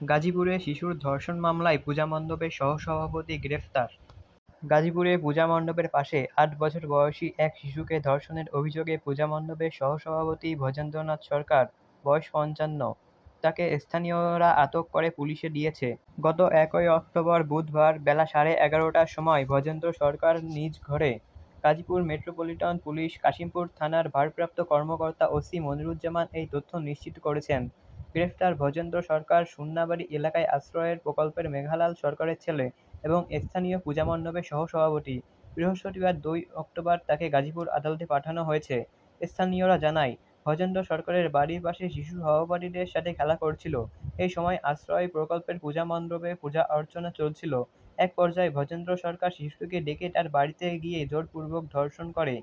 গাজীপুরে শিশুর ধর্ষণ মামলায় পূজা মণ্ডপের সহসভাপতি গ্রেফতার। গাজীপুরে পূজা মণ্ডপের পাশে আট বছর বয়সী এক শিশুকে ধর্ষণের অভিযোগে পূজা মণ্ডপের সহসভাপতি ভজেন্দ্রনাথ সরকার, বয়স পঞ্চান্ন। তাকে স্থানীয়রা আটক করে পুলিশে দিয়েছে। গত একই অক্টোবর বুধবার বেলা সাড়ে এগারোটার সময় ভজেন্দ্র সরকার নিজ ঘরে গাজীপুর মেট্রোপলিটন পুলিশ কাশিমপুর থানার ভারপ্রাপ্ত কর্মকর্তা ওসি মনিরুজ্জামান এই তথ্য নিশ্চিত করেছেন। গ্রেফতার ভজেন্দ্র সরকার সুন্নাবাড়ি এলাকায় আশ্রয়ের প্রকল্পের মেঘালাল সরকারের ছেলে এবং স্থানীয় পূজা মণ্ডপের সহসভাপতি। বৃহস্পতিবার দুই অক্টোবর তাকে গাজীপুর আদালতে পাঠানো হয়েছে। স্থানীয়রা জানায়, ভজেন্দ্র সরকারের বাড়ির পাশে শিশু সহপাঠীদের সাথে খেলা করছিল। এই সময় আশ্রয় প্রকল্পের পূজা মণ্ডপে পূজা অর্চনা চলছিল। এক পর্যায়ে ভজেন্দ্র সরকার শিশুটিকে ডেকে তার বাড়িতে গিয়ে জোরপূর্বক ধর্ষণ করে।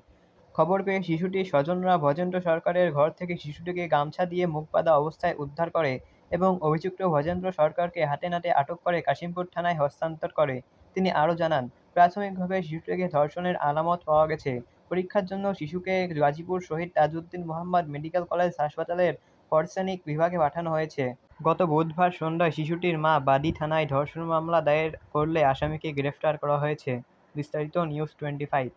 খবর পেয়ে শিশুটির স্বজনরা ভজেন্দ্র সরকারের ঘর থেকে শিশুটিকে গামছা দিয়ে মুখ বাঁধা অবস্থায় উদ্ধার করে এবং অভিযুক্ত ভজেন্দ্র সরকারকে হাতে নাতে আটক করে কাশিমপুর থানায় হস্তান্তর করে। তিনি আরও জানান, প্রাথমিকভাবে শিশুটিকে ধর্ষণের আলামত পাওয়া গেছে। পরীক্ষার জন্য শিশুকে গাজীপুর শহীদ তাজউদ্দিন মোহাম্মদ মেডিকেল কলেজ হাসপাতালের ফরেনসিক বিভাগে পাঠানো হয়েছে। গত বুধবার সন্ধ্যায় শিশুটির মা বাদী থানায় ধর্ষণ মামলা দায়ের করলে আসামিকে গ্রেফতার করা হয়েছে। বিস্তারিত নিউজ টোয়েন্টি ফাইভ।